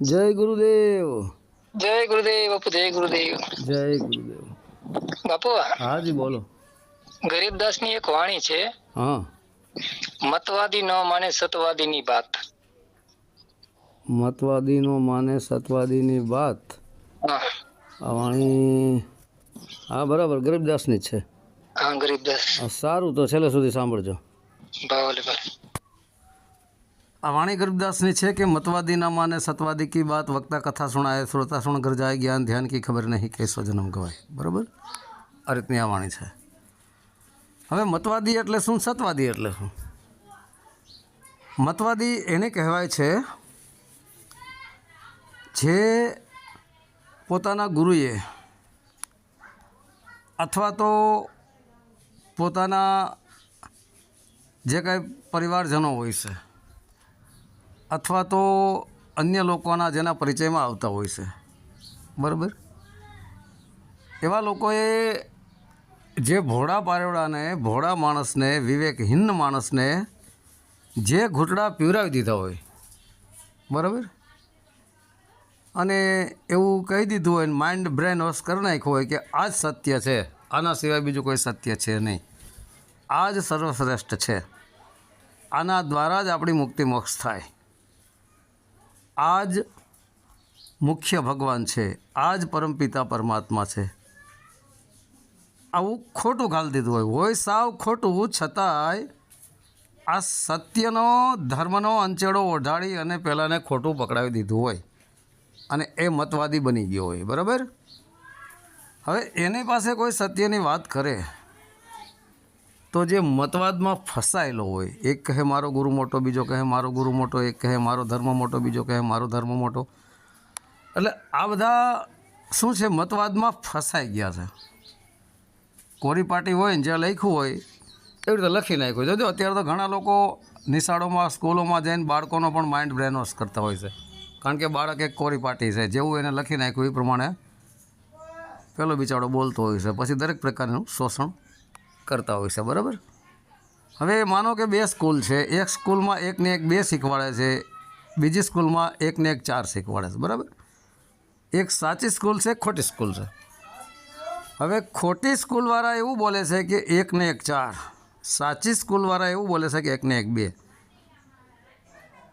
જય ગુરુદેવ. જય ગુરુદેવ બાપુ જય ગુરુદેવ. જય ગુરુદેવ. બાપુ હાજી બોલો. ગરીબદાસની એક વાણી છે હા. મતવાદી ન માને સતવાદીની વાત. મતવાદી નો માને સતવાદીની વાત. હા. આ વાણી હા બરાબર ગરીબદાસની છે. હા ગરીબદાસ દાસ. સારું તો છેલ્લે સુધી સાંભળજો. ભલે ભલે. વાણી ગરીબદાસની છે કે મતવાદી ના માને સતવાદી કી બાત, વક્તા કથા સુણાય શ્રોતા સુણ ઘર જાય, જ્ઞાન ધ્યાન કી ખબર નહીં, કેસો જન્મ ગવાય. બરાબર? આ રીતની આ વાણી છે. હવે મતવાદી એટલે શું, સતવાદી એટલે શું? મતવાદી એને કહેવાય છે જે પોતાના ગુરુએ અથવા તો પોતાના જે કાંઈ પરિવારજનો હોય છે અથવા તો અન્ય લોકોના જેના પરિચયમાં આવતા હોય છે. બરાબર? એવા લોકોએ જે ભોળા પારેવડાને, ભોળા માણસને, વિવેકહીન માણસને જે ઘૂંટડા પીવરાવી દીધા હોય, બરાબર? અને એવું કહી દીધું હોય માઇન્ડ બ્રેન વોશ કરી નાખ્યું હોય કે આ જ સત્ય છે, આના સિવાય બીજું કોઈ સત્ય છે નહીં. આ જ સર્વશ્રેષ્ઠ છે. આના દ્વારા જ આપણી મુક્તિ મોક્ષ થાય. આ જ મુખ્ય ભગવાન છે. આ જ પરમપિતા પરમાત્મા છે. આવું ખોટું ઘાલી દીધું હોય. હોય સાવ ખોટું, છતાંય આ સત્યનો, ધર્મનો અંચેડો ઓઢાડી અને પહેલાંને ખોટું પકડાવી દીધું હોય. અને એ મતવાદી બની ગયો હોય. બરાબર? હવે એની પાસે કોઈ સત્યની વાત કરે. તો જે મતવાદમાં ફસાયેલો હોય, એક કહે મારો ગુરુ મોટો, બીજો કહે મારો ગુરુ મોટો, એક કહે મારો ધર્મ મોટો, બીજો કહે મારો ધર્મ મોટો. એટલે આ બધા શું છે? મતવાદમાં ફસાઈ ગયા છે. કોરી પાર્ટી હોય ને જ્યાં લખ્યું હોય, એવી રીતે લખી નાખ્યું. જોજો, અત્યારે તો ઘણા લોકો નિશાળોમાં, સ્કૂલોમાં જઈને બાળકોનો પણ માઇન્ડ બ્રેન વોશ કરતા હોય છે. કારણ કે બાળક એક કોરી પાર્ટી છે. જેવું એને લખી નાખ્યું એ પ્રમાણે પેલો બિચારો બોલતો હોય છે. પછી દરેક પ્રકારનું શોષણ કરતા હોય છે, બરાબર? હવે માનો કે બે સ્કૂલ છે, એક સ્કૂલમાં એકને એક બે શીખવાડે છે, બીજી સ્કૂલમાં એકને એક ચાર શીખવાડે છે, બરાબર? એક સાચી સ્કૂલ છે, ખોટી સ્કૂલ છે. હવે ખોટી સ્કૂલવાળા એવું બોલે છે કે એકને એક ચાર, સાચી સ્કૂલવાળા એવું બોલે છે કે એકને એક બે.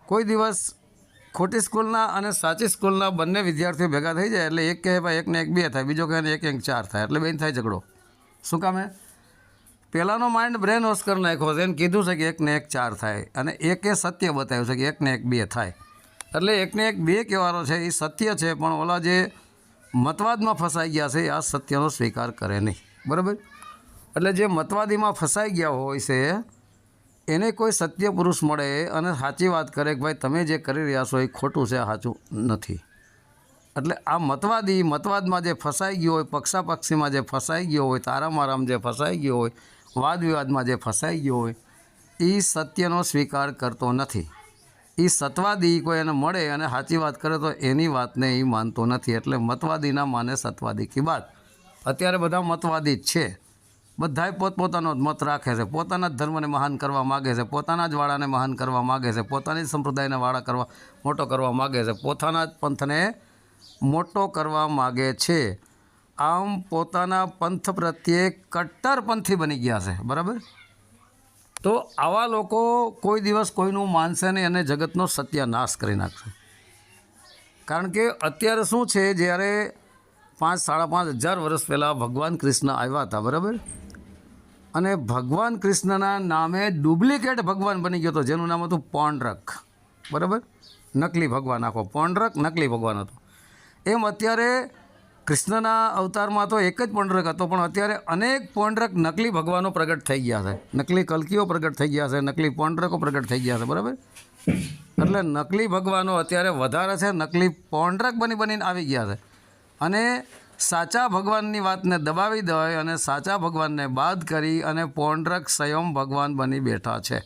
કોઈ દિવસ ખોટી સ્કૂલના અને સાચી સ્કૂલના બંને વિદ્યાર્થીઓ ભેગા થઈ જાય એટલે એક કહે, ભાઈ, એકને એક બે થાય, બીજો કહે, એક એક, ચાર થાય, એટલે બેન થાય ઝઘડો. શું કામે પહેલાંનો માઇન્ડ બ્રેન વોશ કરી નાખ્યો છે એને કીધું છે કે એકને એક ચાર થાય અને એકે સત્ય બતાવ્યું છે કે એકને એક બે થાય. એટલે એકને એક બે કહેવાનો છે એ સત્ય છે, પણ ઓલા જે મતવાદમાં ફસાઈ ગયા છે આ સત્યનો સ્વીકાર કરે નહીં. બરાબર? એટલે જે મતવાદીમાં ફસાઈ ગયા હોય છે, એને કોઈ સત્ય પુરુષ મળે અને સાચી વાત કરે કે ભાઈ તમે જે કરી રહ્યા છો એ ખોટું છે સાચું નથી. એટલે આ મતવાદી મતવાદમાં જે ફસાઈ ગયો હોય, પક્ષાપક્ષીમાં જે ફસાઈ ગયો હોય, તારામારામ જે ફસાઈ ગયો હોય વાદ વિવાદમાં જે ફસાઈ ગયો હોય એ સત્યનો સ્વીકાર કરતો નથી. એ સત્વાદી કોઈ એને મળે અને સાચી વાત કરે તો એની વાતને એ માનતો નથી. એટલે મતવાદીના માને સત્વાદી કી વાત અત્યારે બધા મતવાદી જ છે. બધાય પોતપોતાનો જ મત રાખે છે. પોતાના જ ધર્મને મહાન કરવા માગે છે. પોતાના જ વાળાને મહાન કરવા માગે છે. પોતાની જ સંપ્રદાયને વાળા કરવા, મોટો કરવા માગે છે. પોતાના જ પંથને મોટો કરવા માગે છે. આમ પોતાના પંથ પ્રત્યે કટ્ટરપંથી બની ગયા છે, બરાબર? તો આવા લોકો કોઈ દિવસ કોઈનું માનશે નહીં અને જગતનો સત્યાનાશ કરી નાખશે. કારણ કે અત્યારે શું છે, જ્યારે પાંચ, સાડા પાંચ હજાર વર્ષ પહેલાં ભગવાન કૃષ્ણ આવ્યા હતા, બરાબર? અને ભગવાન કૃષ્ણના નામે ડુપ્લિકેટ ભગવાન બની ગયો હતો, જેનું નામ હતું પોંડરક, બરાબર? નકલી ભગવાન આખો, પોંડરક નકલી ભગવાન હતો. એમ અત્યારે કૃષ્ણના અવતારમાં તો એક જ પોંડરક હતો, પણ અત્યારે અનેક પોંડરક નકલી ભગવાનો પ્રગટ થઈ ગયા છે. નકલી કલકીઓ પ્રગટ થઈ ગયા છે, નકલી પોંડરકો પ્રગટ થઈ ગયા છે, બરાબર? એટલે નકલી ભગવાનો અત્યારે વધારે છે, નકલી પોંડરક બની બનીને આવી ગયા છે. અને સાચા ભગવાનની વાતને દબાવી દેવાય અને સાચા ભગવાનને બાદ કરી અને પોંડરક સ્વયં ભગવાન બની બેઠા છે.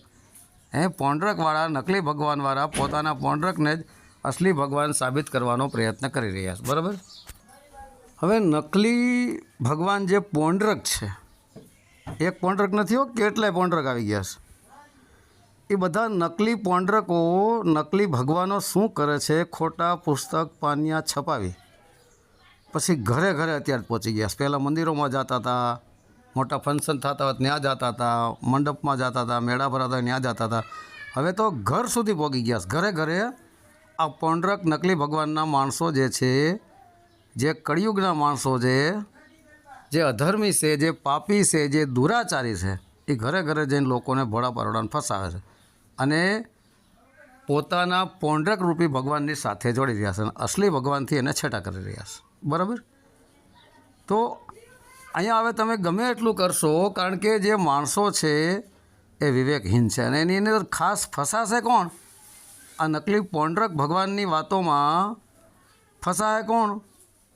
એ પોંડરકવાળા નકલી ભગવાનવાળા પોતાના પોંડરકને જ અસલી ભગવાન સાબિત કરવાનો પ્રયત્ન કરી રહ્યા છે, બરાબર? હવે નકલી ભગવાન જે પોંડરક છે એક પોંડરક નથી હો, કેટલાય પોંડરક આવી ગયા છે. એ બધા નકલી પોંડરકો, નકલી ભગવાનો શું કરે છે? ખોટા પુસ્તક, પાનિયા છપાવી. પછી ઘરે ઘરે અત્યારે પહોંચી ગયા પહેલાં મંદિરોમાં જતા હતા, મોટા ફંક્શન થતા હોય ત્યાં જતા હતા, મંડપમાં જતા હતા, મેળા ભરાતા ત્યાં જતા હતા. હવે તો ઘર સુધી પહોંચી ગયા. ઘરે ઘરે આ પોંડરક, નકલી ભગવાનના માણસો જે છે જે કળિયુગના માણસો છે, જે અધર્મી છે, જે પાપી છે, જે દુરાચારી છે, એ ઘરે ઘરે જઈને લોકોને ભોળા પરોડાને ફસાવે છે. અને પોતાના પોંડરક રૂપી ભગવાનની સાથે જોડી રહ્યા છે અને અસલી ભગવાનથી એને છેટા કરી રહ્યા છે. બરાબર? તો અહીંયા હવે તમે ગમે એટલું કરશો, કારણ કે જે માણસો છે એ વિવેકહીન છે અને એની અંદર ખાસ ફસાશે કોણ? આ નકલી પોંડરક ભગવાનની વાતોમાં ફસાય કોણ?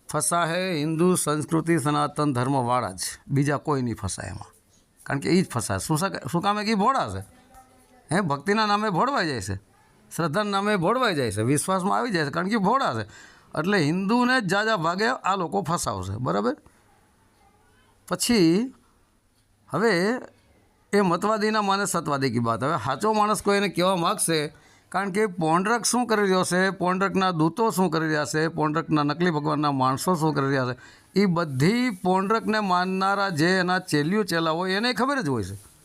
ફસાહે હિન્દુ સંસ્કૃતિ સનાતન ધર્મવાળા જ. બીજા કોઈ નહીં ફસાય એમાં. કારણ કે એ જ ફસાય. શું શું કામે કે ભોળા છે? હે, ભક્તિના નામે ભોળવાઈ જાય છે. શ્રદ્ધાના નામે ભોળવાઈ જાય છે. વિશ્વાસમાં આવી જાય છે કારણ કે ભોળા છે. એટલે હિન્દુને જ જાજા ભાગે આ લોકો ફસાવશે. બરાબર? પછી, હવે એ મતવાદીના માને સતવાદી કી વાત હવે સાચો માણસ કોઈ એને કહેવા માગશે કારણ કે પોંડરક શું કરી રહ્યો છે? પોંડરકના દૂતો શું કરી રહ્યા છે? પોંડરકના નકલી ભગવાનના માણસો શું કરી રહ્યા છે? એ બધી પોંડરકને માનનારા જે એના ચેલિયું ચેલા હોય એને ખબર જ હોય છે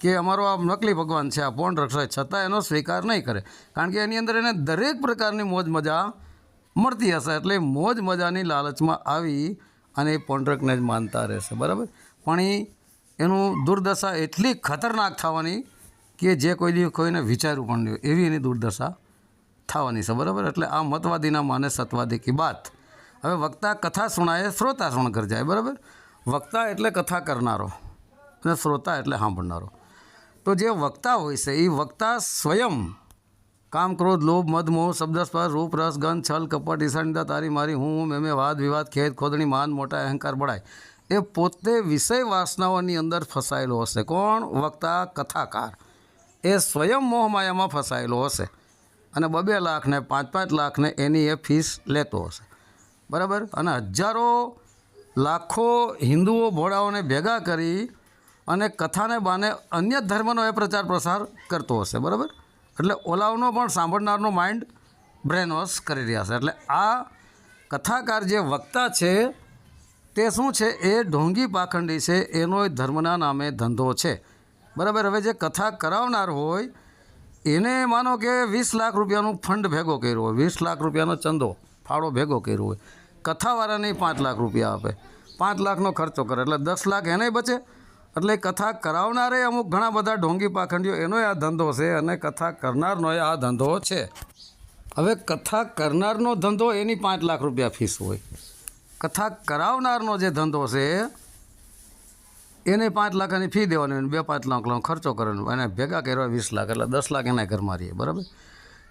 કે અમારો આ નકલી ભગવાન છે, આ પોંડરક છે. છતાં એનો સ્વીકાર નહીં કરે. કારણ કે એની અંદર એને દરેક પ્રકારની મોજ મજા મળતી હશે. એટલે મોજ મજાની લાલચમાં આવી અને એ પોંડરકને જ માનતા રહેશે. બરાબર? પણ એ એનું દુર્દશા એટલી ખતરનાક થવાની કે જે કોઈ દિવસ કોઈને વિચાર્યું પણ નહીં એવી એની દુર્દશા થવાની છે, બરાબર? એટલે આ મતવાદીના માને સત્વાદી કી બાત. હવે વક્તા કથા સુણાય, શ્રોતા સુણ કર જાય, બરાબર? વક્તા એટલે કથા કરનારો અને શ્રોતા એટલે સાંભળનારો. તો જે વક્તા હોય છે એ વક્તા સ્વયં કામ, ક્રોધ, લોભ, મદ, મોહ શબ્દસ્પર્શ રૂપ, રસ, ગંધ, છલ, કપટ ઈશાનિતા તારી મારી હું મેં વાદ, વિવાદ, ખેદ, ખોદણી, માન, મોટા, અહંકાર બળાય એ પોતે વિષય વાસનાઓની અંદર ફસાયેલો હશે. કોણ? વક્તા, કથાકાર. એ સ્વયં મોહમાયામાં ફસાયેલો હશે અને બબે લાખને, પાંચ પાંચ લાખને એની એ ફીસ લેતો હશે. બરાબર? અને હજારો લાખો હિન્દુઓ ભોળાઓને ભેગા કરી અને કથાને બાને અન્ય ધર્મનો એ પ્રચાર પ્રસાર કરતો હશે. બરાબર? એટલે ઓલાવનો પણ સાંભળનારનો માઇન્ડ બ્રેન વોશ કરી રહ્યા છે. એટલે આ કથાકાર જે વક્તા છે, તે શું છે? એ ઢોંગી પાખંડી છે. એનો ધર્મના નામે ધંધો છે. બરાબર, હવે જે કથા કરાવનાર હોય, એને માનો કે વીસ લાખ રૂપિયાનું ફંડ ભેગો કર્યો હોય, વીસ લાખ રૂપિયાનો ચંદો, ફાળો ભેગો કર્યો હોય. કથાવાળાને પાંચ લાખ રૂપિયા આપે. પાંચ લાખનો ખર્ચો કરે, એટલે દસ લાખ એને બચે. એટલે કથા કરાવનારે અમુક ઘણા બધા ઢોંગી પાખંડીઓ, એનો આ ધંધો છે અને કથા કરનારનો આ ધંધો છે. હવે કથા કરનારનો ધંધો એની પાંચ લાખ રૂપિયા ફીસ હોય. કથા કરાવનારનો જે ધંધો છે એને પાંચ લાખની ફી દેવાની અને બે પાંચ લાખ ખર્ચો કરવાનો એને ભેગા કરવા વીસ લાખ, એટલે દસ લાખ એના ઘરમાં રહીએ બરાબર?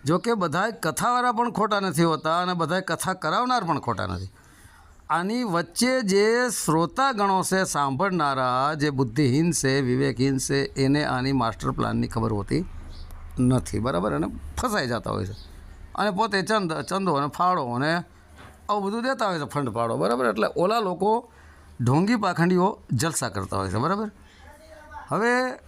જો કે બધાય કથાવાળા પણ ખોટા નથી હોતા અને બધા કથા કરાવનાર પણ ખોટા નથી. આની વચ્ચે જે શ્રોતા ગણો છે, સાંભળનારા, જે બુદ્ધિહીન છે, વિવેકહીન છે, એને આની માસ્ટર પ્લાનની ખબર હોતી નથી, બરાબર? અને ફસાઈ જતા હોય છે. અને પોતે ચંદ, ચંદો અને ફાળો અને આવું બધું દેતા હોય છે, ફંડ ફાળો, બરાબર? એટલે ઓલા લોકો ઢોંગી પાખંડીઓ જલસા કરતા હોય છે, બરાબર? હવે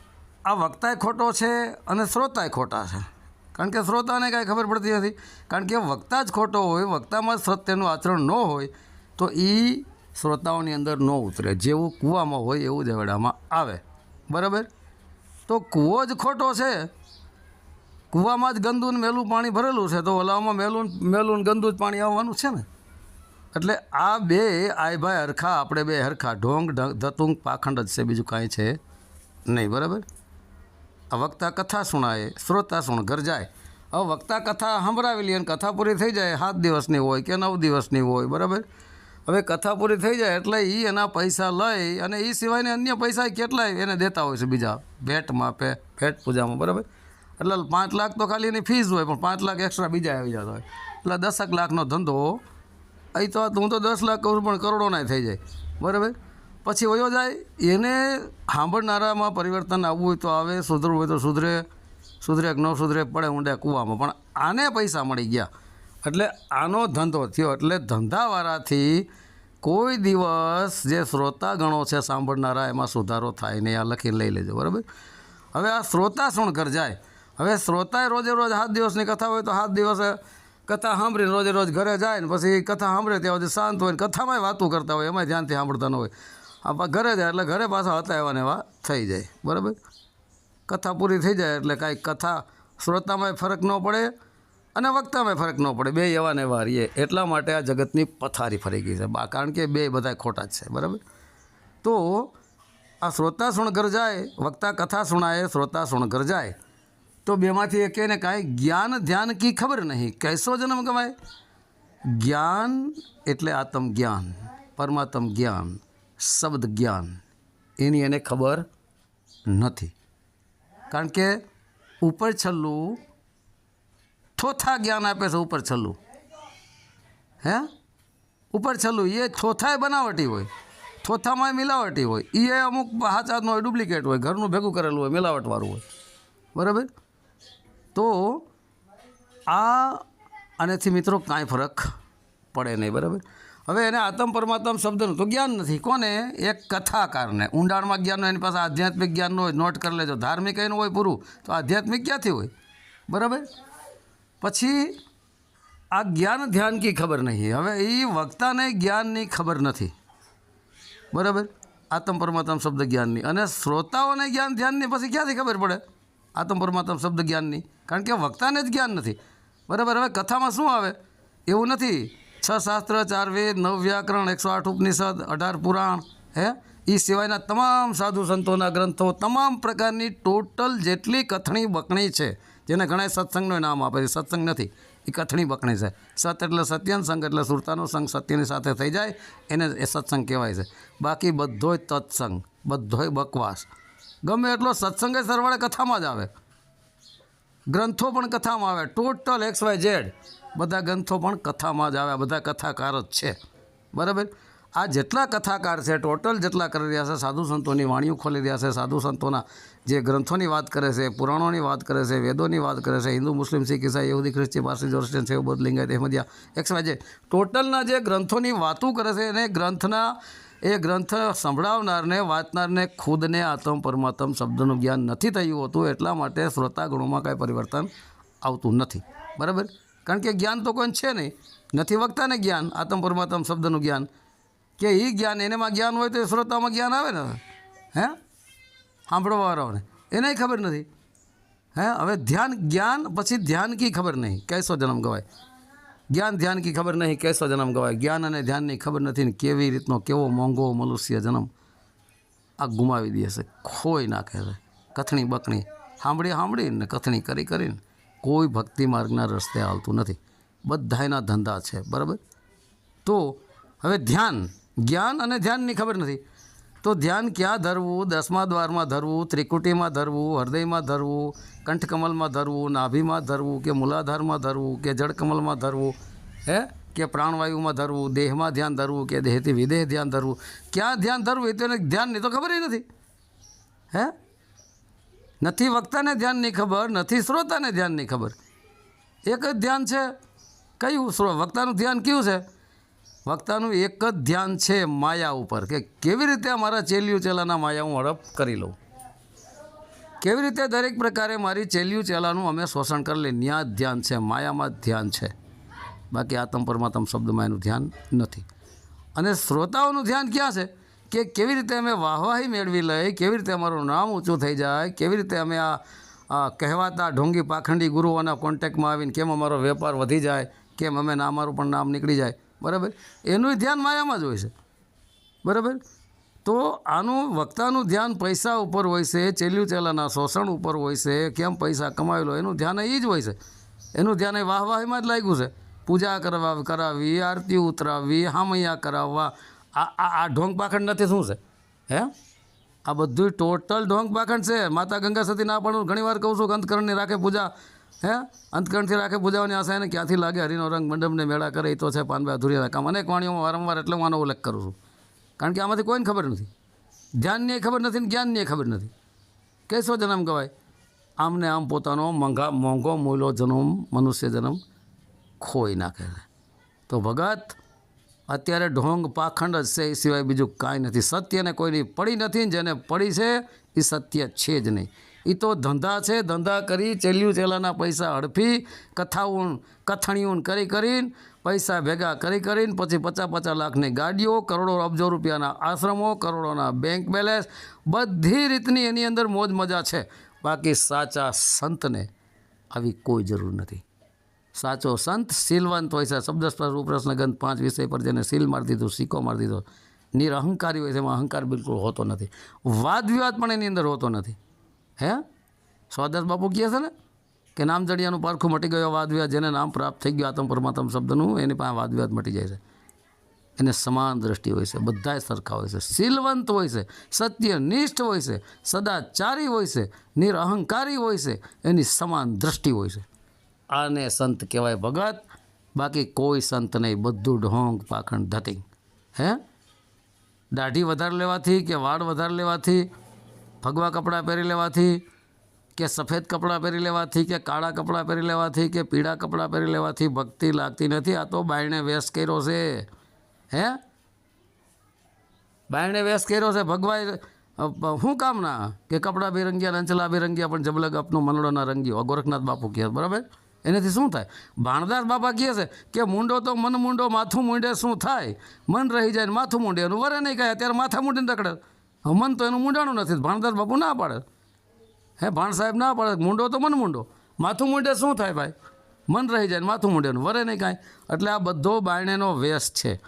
આ વક્તાય ખોટો છે અને શ્રોતાય ખોટા છે. કારણ કે શ્રોતાને કાંઈ ખબર પડતી નથી. કારણ કે વક્તા જ ખોટો હોય, વક્તામાં સત્યનું આચરણ ન હોય, તો એ શ્રોતાઓની અંદર ન ઉતરે. જેવું કૂવામાં હોય એવું દેવડામાં આવે. બરાબર? તો કૂવો જ ખોટો છે. કૂવામાં જ ગંદુ ને મેલું પાણી ભરેલું છે, તો ઓલામાં મેલું મેલું ગંદુ જ પાણી આવવાનું છે ને? એટલે આ બે આય ભાઈ હરખા, આપણે બે હરખા. ઢોંગ ધતુંગ, પાખંડ જ છે, બીજું કાંઈ છે નહીં, બરાબર? આ વક્તા કથા સુણાય, શ્રોતા સુણ, ઘર જાય. હવે વક્તા કથા સંભળાવેલી અને કથા પૂરી થઈ જાય, સાત દિવસની હોય કે નવ દિવસની હોય, બરાબર? હવે કથા પૂરી થઈ જાય એટલે એ એના પૈસા લઈ અને એ સિવાયને અન્ય પૈસા કેટલાય એને દેતા હોય છે બીજા? ભેટમાં પે ભેટ પૂજામાં, બરાબર? એટલે પાંચ લાખ તો ખાલી એની ફીસ હોય, પણ પાંચ લાખ એક્સ્ટ્રા બીજા આવી જતા હોય. એટલે દસક લાખનો ધંધો અહીં તો હું તો દસ લાખ કહું પણ કરોડોના થઈ જાય. બરાબર? પછી વયો જાય, એને સાંભળનારામાં પરિવર્તન આવવું હોય તો આવે, સુધરવું હોય તો સુધરે સુધરે ન સુધરે પડે ઊંડે કૂવામાં. પણ આને પૈસા મળી ગયા. એટલે આનો ધંધો થયો. એટલે ધંધાવાળાથી કોઈ દિવસ જે શ્રોતા ગણો છે સાંભળનારા, એમાં સુધારો થાય નહીં. આ લખીને લઈ લેજો, બરાબર? હવે આ શ્રોતા શું ઘર જાય. હવે શ્રોતાએ રોજે રોજ સાત દિવસની કથા હોય તો સાત દિવસે કથા સાંભળીને રોજે રોજ ઘરે જાય ને પછી કથા સાંભળે ત્યાં સુધી શાંત હોય ને કથામાંય વાતું કરતા હોય, એમાંય ધ્યાનથી સાંભળતા ન હોય. આપણા ઘરે જાય એટલે ઘરે પાછા હતા એવા ને એવા થઈ જાય. બરાબર? કથા પૂરી થઈ જાય એટલે કાંઈ કથા શ્રોતામાંય ફરક ન પડે અને વક્તામાંય ફરક ન પડે. બે એવાને એવા રહીએ. એટલા માટે આ જગતની પથારી ફરી ગઈ છે. કારણ કે બે બધા ખોટા જ છે. બરાબર? તો આ શ્રોતા સુણ ઘર જાય, વક્તા કથા સુણાય, શ્રોતા સુણ ઘર જાય. તો બેમાંથી એક કહે, જ્ઞાન ધ્યાન કી ખબર નહીં? કૈસો જન્મ ગવાય? જ્ઞાન એટલે આત્મ જ્ઞાન, પરમાત્મ જ્ઞાન, શબ્દ જ્ઞાન. એની એને ખબર નથી. કારણ કે ઉપર છલ્લું થોથા જ્ઞાન આપે છે, ઉપર છલ્લું. હે? ઉપર છલ્લું, એ થોથાએ બનાવટી હોય. થોથામાં મિલાવટી હોય. એ અમુક હાચાતનો હોય ડુપ્લિકેટ હોય, ઘરનું ભેગું કરેલું હોય, મિલાવટવાળું હોય. બરાબર? તો આ અનેથી મિત્રો કાંઈ ફરક પડે નહીં, બરાબર? હવે એને આત્મ પરમાત્મ શબ્દનું તો જ્ઞાન નથી. કોને? એક કથાકારને. ઊંડાણમાં જ્ઞાન એની પાસે આધ્યાત્મિક જ્ઞાનનું હોય નોટ કરી લેજો. ધાર્મિક એનું હોય પૂરું, તો આધ્યાત્મિક ક્યાંથી હોય? બરાબર? પછી આ જ્ઞાન ધ્યાન કી ખબર નહીં. હવે એ વક્તાને જ્ઞાનની ખબર નથી. બરાબર? આત્મ પરમાત્મ શબ્દ જ્ઞાનની. અને શ્રોતાઓને જ્ઞાન ધ્યાનની પછી ક્યાંથી ખબર પડે? આત્મ પરમાત્મ શબ્દ જ્ઞાનની. કારણ કે વક્તાને જ જ્ઞાન નથી. બરાબર, હવે કથામાં શું આવે? એવું નથી. છ શાસ્ત્ર, ચાર વેદ, નવ વ્યાકરણ, એકસો આઠ ઉપનિષદ, અઢાર પુરાણ, હે? એ સિવાયના તમામ સાધુ સંતોના ગ્રંથો, તમામ પ્રકારની ટોટલ જેટલી કથણી બકણી છે, જેને ઘણા સત્સંગનું નામ આપે છે, સત્સંગ નથી. એ કથણી બકણી છે. સત એટલે સત્યન, સંગ એટલે સુરતાનો સંગ, સત્યની સાથે થઈ જાય, એને એ સત્સંગ કહેવાય છે. બાકી બધોય તત્સંગ, બધોય બકવાસ. ગમે એટલો સત્સંગે સરવાળે કથામાં જ આવે. ગ્રંથો પણ કથામાં આવે. ટોટલ એક્સ વાય ઝેડ બધા ગ્રંથો પણ કથામાં જ આવે. બધા કથાકાર જ છે. બરાબર? આ જેટલા કથાકાર છે ટોટલ જેટલા કરી રહ્યા છે, સાધુ સંતોની વાણીઓ ખોલી રહ્યા છે, સાધુ સંતોના જે ગ્રંથોની વાત કરે છે, પુરાણોની વાત કરે છે, વેદોની વાત કરે છે, હિન્દુ, મુસ્લિમ, શીખ, ઈસાઈ, યહૂદી, ખ્રિસ્તી, પારસી જોરસ્ટન છે બૌદ્ધ, લિંગાયત, અહેમદિયા એક્સ વાય જે ટોટલના જે ગ્રંથોની વાતો કરે છે, એને ગ્રંથના એ ગ્રંથ સંભળાવનારને, વાંચનારને, ખુદને આત્મ પરમાત્મ શબ્દનું જ્ઞાન નથી થયું હોતું, એટલા માટે શ્રોતાગુણોમાં કાંઈ પરિવર્તન આવતું નથી. બરાબર? કારણ કે જ્ઞાન તો કોઈ છે નહીં. નથી વક્તાને જ્ઞાન, આત્મ પરમાત્મ શબ્દનું જ્ઞાન. કે એ જ્ઞાન એનામાં જ્ઞાન હોય તો એ શ્રોતામાં જ્ઞાન આવે ને હે? સાંભળવાવાળાઓને એને ખબર નથી. હે? હવે ધ્યાન, જ્ઞાન પછી ધ્યાન કી ખબર નહીં. કૈસો જન્મ ગવાય. જ્ઞાન ધ્યાન કી ખબર નહીં કેસો જન્મ ગવાય. જ્ઞાન અને ધ્યાનની ખબર નથી ને કેવી રીતનો કેવો મોંઘો મનુષ્ય જન્મ આ ગુમાવી દે છે. ખોઈ નાખે છે. કથણી બકણી. સાંભળી સાંભળીને કથણી કરી કરીને કોઈ ભક્તિ માર્ગના રસ્તે આવતું નથી. બધાયના ધંધા છે. બરાબર? તો હવે ધ્યાન. જ્ઞાન અને ધ્યાનની ખબર નથી. તો ધ્યાન ક્યાં ધરવું? દસમા દ્વારમાં ધરવું, ત્રિકુટીમાં ધરવું, હૃદયમાં ધરવું, કંઠકમલમાં ધરવું, નાભીમાં ધરવું કે મૂલાધારમાં ધરવું કે જળકમલમાં ધરવું? હે? કે પ્રાણવાયુમાં ધરવું, દેહમાં ધ્યાન ધરવું કે દેહથી વિદેહ ધ્યાન ધરવું? ક્યાં ધ્યાન ધરવું એ તો એને ધ્યાનની તો ખબર નથી. હે? નથી વક્તાને ધ્યાનની ખબર, નથી શ્રોતાને ધ્યાનની ખબર. એક જ ધ્યાન છે. કયું વક્તાનું ધ્યાન કયું છે? વક્તાનું એક જ ધ્યાન છે માયા ઉપર કે કેવી રીતે મારા ચેલિયું ચેલાના માયા હું હડપ કરી લઉં? કેવી રીતે દરેક પ્રકારે મારી ચેલિયું ચેલાનું અમે શોષણ કરી લઈએ? ન્યા ધ્યાન છે, માયામાં ધ્યાન છે. બાકી આતમ પરમાત્મ શબ્દમાં એનું ધ્યાન નથી. અને શ્રોતાઓનું ધ્યાન ક્યાં છે? કે કેવી રીતે અમે વાહવાહી મેળવી લઈ, કેવી રીતે અમારું નામ ઊંચું થઈ જાય, કેવી રીતે અમે આ કહેવાતા ઢોંગી પાખંડી ગુરુઓના કોન્ટેક્ટમાં આવીને કેમ અમારો વેપાર વધી જાય, કેમ અમે ના, અમારું પણ નામ નીકળી જાય? બરાબર? એનું ધ્યાન માયામાં જ હોય છે. બરાબર? તો આનું વક્તાનું ધ્યાન પૈસા ઉપર હોય છે ચેલ્યું ચેલાના શોષણ ઉપર હોય છે, કેમ પૈસા કમાયેલો એનું ધ્યાન એ જ હોય છે. એનું ધ્યાન એ વાહવાહીમાં જ લાગ્યું છે. પૂજા કરવા કરાવવી આરતી ઉતરાવવી હામૈયા કરાવવા. આ આ ઢોંગ પાખંડ નથી શું છે? હે? આ બધું ટોટલ ઢોંગ પાખંડ છે. માતા ગંગા સતી ના પણ ઘણી વાર કહું છું અંતકરણની રાખે પૂજા હે? અંતકરણથી રાખે પૂજાઓની આશા એને ક્યાંથી લાગે? હરિનો રંગ મંડપને મેળા કરે એ તો છે પાનભાઈ અધૂરિયા કામ અનેક વાણીઓમાં વારંવાર એટલે હું આનો ઉલ્લેખ કરું છું. કારણ કે આમાંથી કોઈને ખબર નથી. ધ્યાનની ખબર નથી ને જ્ઞાનની ખબર નથી. કેસો જન્મ ગવાય. આમને આમ પોતાનો મોંઘા મોંઘો મૂલો જન્મ, મનુષ્ય જન્મ ખોઈ નાખે તો ભગત, અત્યારે ઢોંગ પાખંડ જ છે, એ સિવાય બીજું કાંઈ નથી. સત્યને કોઈની પડી નથી જેને પડી છે એ સત્ય છે જ નહીં. એ તો ધંધા છે, ધંધા કરી, ચેલ્યું ચેલાના પૈસા હડફી, કથાઉન કથણીઓન કરી કરીને પૈસા ભેગા કરી કરીને પછી પચાસ પચાસ લાખની ગાડીઓ, કરોડો અબજો રૂપિયાના આશ્રમો, કરોડોના બેંક બેલેન્સ બધી રીતની એની અંદર મોજ મજા છે. બાકી સાચા સંતને આવી કોઈ જરૂર નથી. સાચો સંત શીલવંત હોય છે. શબ્દ સ્પર્શ ગંધ પાંચ વિષય પર જેને સીલ મારી દીધું સિક્કો મારી દીધો, નિરહંકારી હોય છે, એમાં અહંકાર બિલકુલ હોતો નથી. વાદ વિવાદ પણ એની અંદર હોતો નથી. હે? સ્વાદાસ બાપુ કહે છે ને કે નામ જડિયાનું પારખું મટી ગયો વાદ વિવાદ જેને નામ પ્રાપ્ત થઈ ગયું આત્મ પરમાત્મ શબ્દનું, એની પાસે વાદ વિવાદ મટી જાય છે. એને સમાન દ્રષ્ટિ હોય છે, બધાય સરખા હોય છે. શીલવંત હોય છે સત્યનિષ્ઠ હોય છે, સદાચારી હોય છે નિરઅહંકારી હોય છે, એની સમાન દ્રષ્ટિ હોય છે. આને સંત કહેવાય ભગત, બાકી કોઈ સંત નહીં, બધું ઢોંગ, પાખંડ, ધતિંગ. હે? દાઢી વધારે લેવાથી કે વાળ વધારે લેવાથી ભગવા કપડાં પહેરી લેવાથી કે સફેદ કપડાં પહેરી લેવાથી કે કાળા કપડાં પહેરી લેવાથી કે પીળા કપડાં પહેરી લેવાથી ભક્તિ લાગતી નથી? આ તો બાયણે વેશ કર્યો છે. હે? બાયણે વેશ કર્યો છે. ભગવાય શું કામના? કે કપડાં બી રંગ્યા અંચલા બી પણ જબલગ આપનું મનડોના રંગ્યો ગોરખનાથ બાપુ કહે બરાબર? એનાથી શું થાય? ભાણદાસ બાપા કહે છે કે મુંડો તો મન મુંડો, માથું મૂંડે શું થાય? મન રહી જાય માથું મૂંડે. એનું વરે નહીં કહે. અત્યારે માથા મૂંડીને રખડે. હવે મન તો એનું મૂંડાણું નથી, ભાણદાસ બાપુ ના પાડે. હે, ભાણ સાહેબ ના પાડે, મૂંડો તો મન મૂંડો. માથું મૂંડે શું થાય ભાઈ? મન રહી જાય માથું મૂંડેનું, વરે નહીં કાંઈ. એટલે આ બધો બાયણેનો વેશ છે.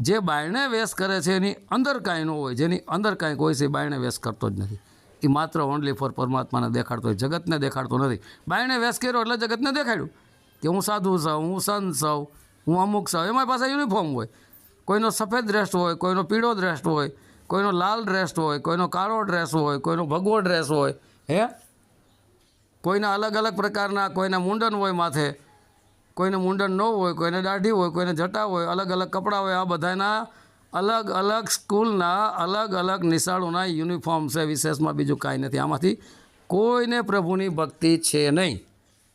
જે બાયણે વેશ કરે છે, એની અંદર કાંઈ ન હોય, જેની અંદર કાંઈક હોય છે, એ બાયણે વેશ કરતો જ નથી. એ માત્ર ઓનલી ફોર પરમાત્માને દેખાડતો હોય, જગતને દેખાડતો નથી. બાયણે વેશ કર્યો એટલે જગતને દેખાડ્યું. કે હું સાધુ છું હું સંત સૌ હું અમુક છું એમાં પાસે યુનિફોર્મ હોય. કોઈનો સફેદ ડ્રેસ હોય, કોઈનો પીળો ડ્રેસ હોય કોઈનો લાલ ડ્રેસ હોય, કોઈનો કાળો ડ્રેસ હોય, કોઈનો ભગવો ડ્રેસ હોય, હે? કોઈના અલગ અલગ પ્રકારના કોઈના મુંડન હોય માથે, કોઈને મુંડન ન હોય, કોઈને દાઢી હોય, કોઈને જટા હોય, અલગ અલગ કપડાં હોય, આ બધાના અલગ અલગ સ્કૂલના અલગ અલગ નિશાળોના યુનિફોર્મ છે, વિશેષમાં બીજું કાંઈ નથી. આમાંથી કોઈને પ્રભુની ભક્તિ છે નહીં.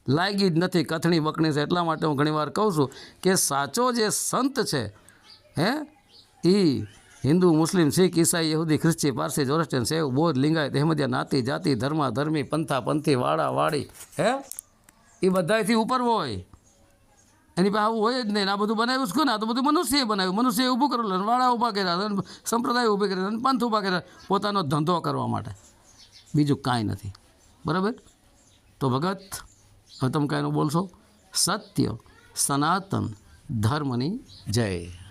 લાગી જ નથી કથણી બકણી છે, એટલા માટે હું ઘણીવાર કહું છું કે સાચો જે સંત છે, હે એ હિન્દુ, મુસ્લિમ, શીખ, ઈસાઈ, યહૂદી, ખ્રિસ્તી, પારસી જોરસ્ટિયન સેવ બૌદ્ધ, લિંગાયત, અહેમદિયા, નાતી, જાતિ, ધર્મા ધર્મી પંથા, પંથી વાળા વાળી હે? એ બધાથી ઉપર હોય. એની પાસે આવું હોય જ નહીં. આ બધું બનાવ્યું છે ને આ તો બધું મનુષ્યએ બનાવ્યું. મનુષ્યએ ઊભું કરેલું વાળા ઊભા કર્યા સંપ્રદાય ઊભી કર્યા અને પંથ ઊભા કર્યા પોતાનો ધંધો કરવા માટે. બીજું કાંઈ નથી. બરાબર? તો ભગત, હવે તમે કાંઈનું બોલશો. સત્ય, સનાતન ધર્મની જય.